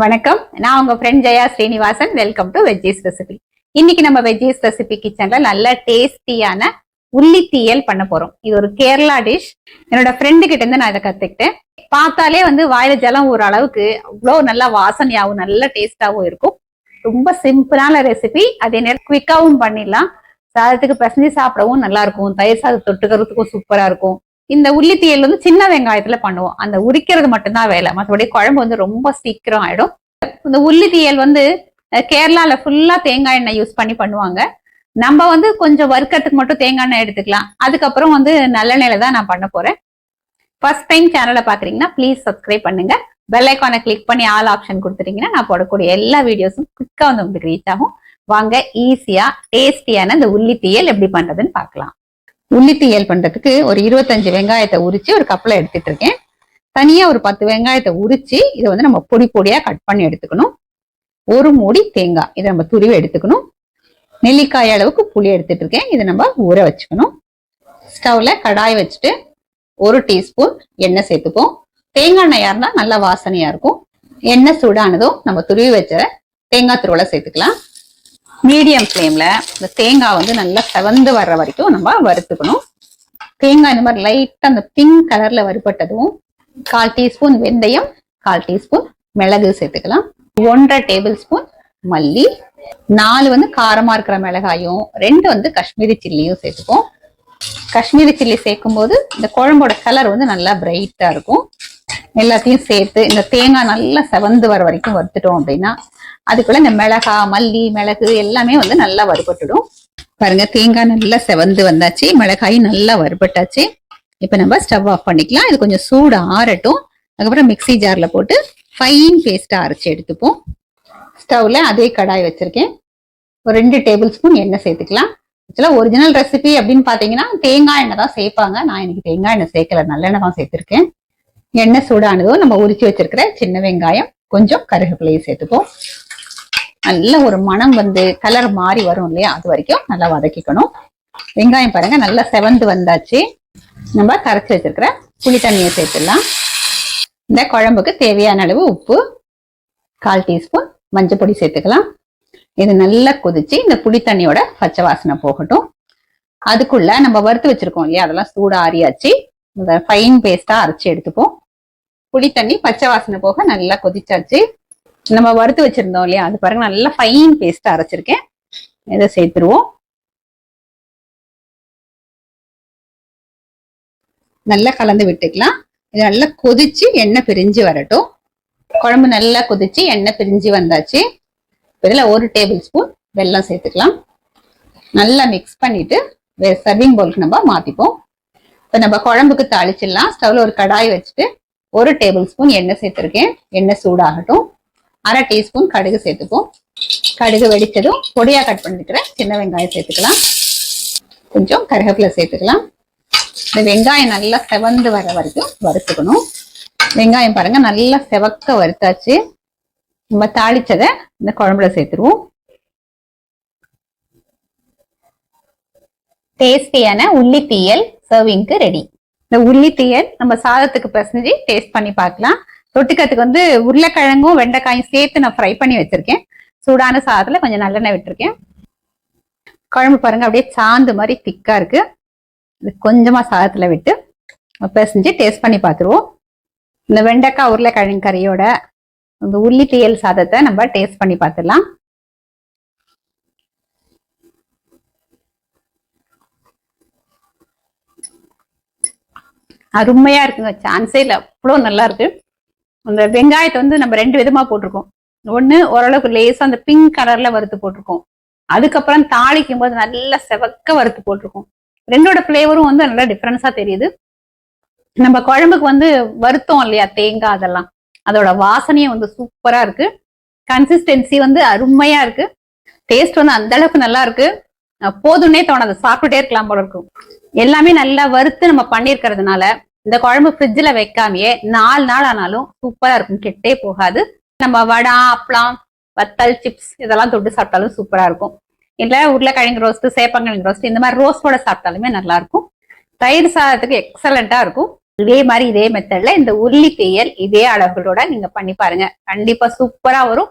வணக்கம். நான் உங்க friend Jaya Srinivasan. Welcome to veggies recipe இன்னைக்கு நம்ம வெஜ்ஜீஸ் ரெசிபி கிச்சன்ல நல்ல டேஸ்டியான உள்ளி தீயல் பண்ண போறோம். இது ஒரு கேரளா டிஷ் என்னோட ஃப்ரெண்டு கிட்ட இருந்து நான் இதை கத்துக்கிட்டேன். பார்த்தாலே வந்து வாயில ஜலம் ஒரு அளவுக்கு அவ்வளோ நல்லா வாசனையாகவும் நல்ல டேஸ்டாகவும் இருக்கும். ரொம்ப சிம்பிளான ரெசிபி அதே நேரம் குவிக்காவும் பண்ணிடலாம். சாதத்துக்கு பசஞ்சு சாப்பிடவும் நல்லா இருக்கும். தயிர் சாதம் தொட்டுக்கிறதுக்கும் சூப்பரா இருக்கும். இந்த உள்ளி தீயல் வந்து சின்ன வெங்காயத்துல பண்ணுவோம். அந்த உரிக்கிறது மட்டும்தான் வேலை. மற்றபடி குழம்பு வந்து ரொம்ப சீக்கிரம் ஆயிடும். இந்த உள்ளி தீயல் வந்து கேரளால ஃபுல்லா தேங்காய் எண்ணெய் யூஸ் பண்ணி பண்ணுவாங்க. நம்ம வந்து கொஞ்சம் வறுக்கிறதுக்கு மட்டும் தேங்காய் எண்ணெய் எடுத்துக்கலாம். அதுக்கப்புறம் வந்து நல்லெண்ணெயில தான் நான் பண்ண போறேன். ஃபர்ஸ்ட் டைம் சேனலை பாக்குறீங்கன்னா ப்ளீஸ் சப்ஸ்கிரைப் பண்ணுங்க. பெல் ஐக்கானை கிளிக் பண்ணி ஆல் ஆப்ஷன் கொடுத்துட்டீங்கன்னா நான் போடக்கூடிய எல்லா வீடியோஸும் குயிக்கா வந்து உங்களுக்கு ரீச் ஆகும். வாங்க ஈஸியா டேஸ்டியான இந்த உள்ளி தீயல் எப்படி பண்றதுன்னு பார்க்கலாம். உள்ளித்தியல் தீயல் பண்றதுக்கு ஒரு இருபத்தஞ்சு வெங்காயத்தை உரிச்சு ஒரு கப்பில் எடுத்துட்டு இருக்கேன் தனியா ஒரு பத்து வெங்காயத்தை உரிச்சு இதை வந்து நம்ம பொடி பொடியா கட் பண்ணி எடுத்துக்கணும். ஒரு மூடி தேங்காய். இதை நம்ம துருவி எடுத்துக்கணும். நெல்லிக்காய் அளவுக்கு புளி எடுத்துட்டு இருக்கேன் இதை நம்ம ஊற வச்சுக்கணும். ஸ்டவ்ல கடாய் வச்சுட்டு ஒரு டீஸ்பூன் எண்ணெய் சேர்த்துப்போம். தேங்காய் எண்ணெயா இருந்தால் நல்லா வாசனையா இருக்கும். எண்ணெய் சூடானதும் நம்ம துருவி வச்ச தேங்காய் துருவலை சேர்த்துக்கலாம். மீடியம் ஃப்ளேம்ல இந்த தேங்காய் வந்து நல்லா செவந்து வர்ற வரைக்கும் நம்ம வறுத்துக்கணும். தேங்காய் இந்த மாதிரி லைட்டா அந்த பிங்க் கலர்ல வறுபட்டதும் கால் டீஸ்பூன் வெந்தயம் கால் டீஸ்பூன் மிளகு சேர்த்துக்கலாம். ஒன்றரை டேபிள் ஸ்பூன் மல்லி நாலு வந்து காரமா இருக்கிற மிளகாயும் ரெண்டு வந்து காஷ்மீரி சில்லியும் சேர்த்துப்போம். காஷ்மீரி சில்லி சேர்க்கும் போது இந்த குழம்போட கலர் வந்து நல்லா பிரைட்டா இருக்கும். எல்லாத்தையும் சேர்த்து இந்த தேங்காய் நல்லா செவந்து வர வரைக்கும் வறுத்துட்டோம் அப்படின்னா அதுக்குள்ள இந்த மிளகா மல்லி மிளகு எல்லாமே வந்து நல்லா வறுபட்டுடும். பாருங்க தேங்காய் நல்லா செவந்து வந்தாச்சு மிளகாயும் நல்லா வறுபட்டாச்சு. இப்போ நம்ம ஸ்டவ் ஆஃப் பண்ணிக்கலாம். இது கொஞ்சம் சூடு ஆறட்டும். அதுக்கப்புறம் மிக்ஸி ஜாரில் போட்டு ஃபைன் பேஸ்ட்டாக அரைச்சு எடுத்துப்போம். ஸ்டவ்வில் அதே கடாய் வச்சுருக்கேன். ஒரு ரெண்டு டேபிள் ஸ்பூன் எண்ணெய் சேர்த்துக்கலாம். ஆக்சுவலாக ஒரிஜினல் ரெசிபி அப்படின்னு பார்த்தீங்கன்னா தேங்காய் எண்ணெய் தான் சேர்ப்பாங்க. நான் இன்னைக்கு தேங்காய் எண்ணெய் சேர்க்கல. நல்லெண்ணெய் தான் சேர்த்துருக்கேன். எண்ணெய் சூடானதும் நம்ம உரிச்சு வச்சிருக்கிற சின்ன வெங்காயம் கொஞ்சம் கருகப்பிள்ளையும் சேர்த்துப்போம். நல்ல ஒரு மணம் வந்து கலர் மாறி வரும் இல்லையா? அது வரைக்கும் நல்லா வதக்கிக்கணும். வெங்காயம் பாருங்க நல்லா செவந்து வந்தாச்சு. நம்ம கரைச்சி வச்சிருக்கிற புளி தண்ணியை சேர்த்துடலாம். இந்த குழம்புக்கு தேவையான அளவு உப்பு கால் டீஸ்பூன் மஞ்சள் பொடி சேர்த்துக்கலாம். இது நல்லா கொதிச்சு இந்த புளி தண்ணியோட பச்சை வாசனை போகட்டும். அதுக்குள்ள நம்ம வறுத்து வச்சிருக்கோம் இல்லையா? அதெல்லாம் சூட ஆறியாச்சு இந்த ஃபைன் பேஸ்டா அரைச்சி எடுத்துப்போம். புளி தண்ணி பச்சை வாசனை போக நல்லா கொதிச்சாச்சு. நம்ம வறுத்து வச்சிருந்தோம் இல்லையா? அது பாருங்க நல்லா ஃபைன் பேஸ்ட் அரைச்சிருக்கேன். இதை சேர்த்துருவோம். நல்லா கலந்து விட்டுக்கலாம். இது நல்லா கொதிச்சு எண்ணெய் பிரிஞ்சு வரட்டும். குழம்பு நல்லா கொதிச்சு எண்ணெய் பிரிஞ்சு வந்தாச்சு. இதில் ஒரு டேபிள் ஸ்பூன் வெல்லம் சேர்த்துக்கலாம். நல்லா மிக்ஸ் பண்ணிட்டு வேற சர்விங் பவுலுக்கு நம்ம மாற்றிப்போம் இப்போ நம்ம குழம்புக்கு தாளிச்சிடலாம். ஸ்டவ்ல ஒரு கடாய் வச்சுட்டு ஒரு டேபிள் ஸ்பூன் எண்ணெய் சேர்த்துருக்கேன். எண்ணெய் சூடாகட்டும். அரை டீஸ்பூன் கடுகு சேர்த்துப்போம். கடுகு வெடித்ததும் பொடியா கட் பண்ணிக்கிற சின்ன வெங்காயம் சேர்த்துக்கலாம். கொஞ்சம் கருகப்பிலை சேர்த்துக்கலாம். இந்த வெங்காயம் நல்லா செவந்து வர வரைக்கும் வறுத்துக்கணும். வெங்காயம் பாருங்க நல்லா செவக்க வறுத்தாச்சு. நம்ம தாளிச்சதை இந்த குழம்புல சேர்த்துருவோம். டேஸ்டியான உள்ளி தீயல் சர்விங்க்கு ரெடி இந்த உள்ளி தீயல் நம்ம சாதத்துக்கு பிசைஞ்சு டேஸ்ட் பண்ணி பார்க்கலாம். தொட்டுக்கிறதுக்கு வந்து உருளைக்கிழங்கும் வெண்டைக்காயும் சேர்த்து நான் ஃப்ரை பண்ணி வச்சிருக்கேன். சூடான சாதத்துல கொஞ்சம் நல்லெண்ணெய் விட்டுருக்கேன். குழம்பு பாருங்க அப்படியே சாந்து மாதிரி திக்கா இருக்கு. இது கொஞ்சமா சாதத்துல விட்டு பிசைஞ்சு டேஸ்ட் பண்ணி பார்த்துருவோம். இந்த வெண்டைக்காய் உருளைக்கிழங்கு கறியோட இந்த உள்ளி தீயல் சாதத்தை நம்ம டேஸ்ட் பண்ணி பார்த்துடலாம். அருமையா இருக்குங்க. சான்ஸே இல்லை. அவ்வளோ நல்லா இருக்கு. அந்த வெங்காயத்தை வந்து நம்ம ரெண்டு விதமா போட்டிருக்கோம். ஒண்ணு ஓரளவுக்கு லேசா அந்த பிங்க் கலர்ல வறுத்து போட்டிருக்கோம். அதுக்கப்புறம் தாளிக்கும் போது நல்லா செவக்க வறுத்து போட்டிருக்கோம். ரெண்டோட ஃப்ளேவரும் வந்து நல்லா டிஃப்ரென்ஸா தெரியுது. நம்ம குழம்புக்கு வந்து வருத்தம் இல்லையா? தேங்காய் அதெல்லாம். அதோட வாசனையும் வந்து சூப்பரா இருக்கு. கன்சிஸ்டன்சி வந்து அருமையா இருக்கு. டேஸ்ட் வந்து அந்த அளவுக்கு நல்லா இருக்கு. போதும்னே தோணாது. சாப்பிட்டுட்டே இருக்கலாம் போல இருக்கும். எல்லாமே நல்லா வறுத்து நம்ம பண்ணிருக்கிறதுனால இந்த குழம்பு ஃப்ரிட்ஜில் வைக்காமயே நாலு நாள் ஆனாலும் சூப்பராக இருக்கும். கெட்டே போகாது. நம்ம வடை அப்பளம் வத்தல் சிப்ஸ் இதெல்லாம் தொட்டு சாப்பிட்டாலும் சூப்பராக இருக்கும். இல்லை உருளைக்கிழங்கு ரோஸ்ட்டு சேப்பங்கிழங்கு ரோஸ்ட் இந்த மாதிரி ரோஸ்டோட சாப்பிட்டாலுமே நல்லா இருக்கும். தயிர் சாதத்துக்கு எக்ஸலண்ட்டாக இருக்கும். இதே மாதிரி இதே மெத்தடில் இந்த உருளி தேயல் இதே அளவுகளோட நீங்கள் பண்ணி பாருங்க. கண்டிப்பாக சூப்பராக வரும்.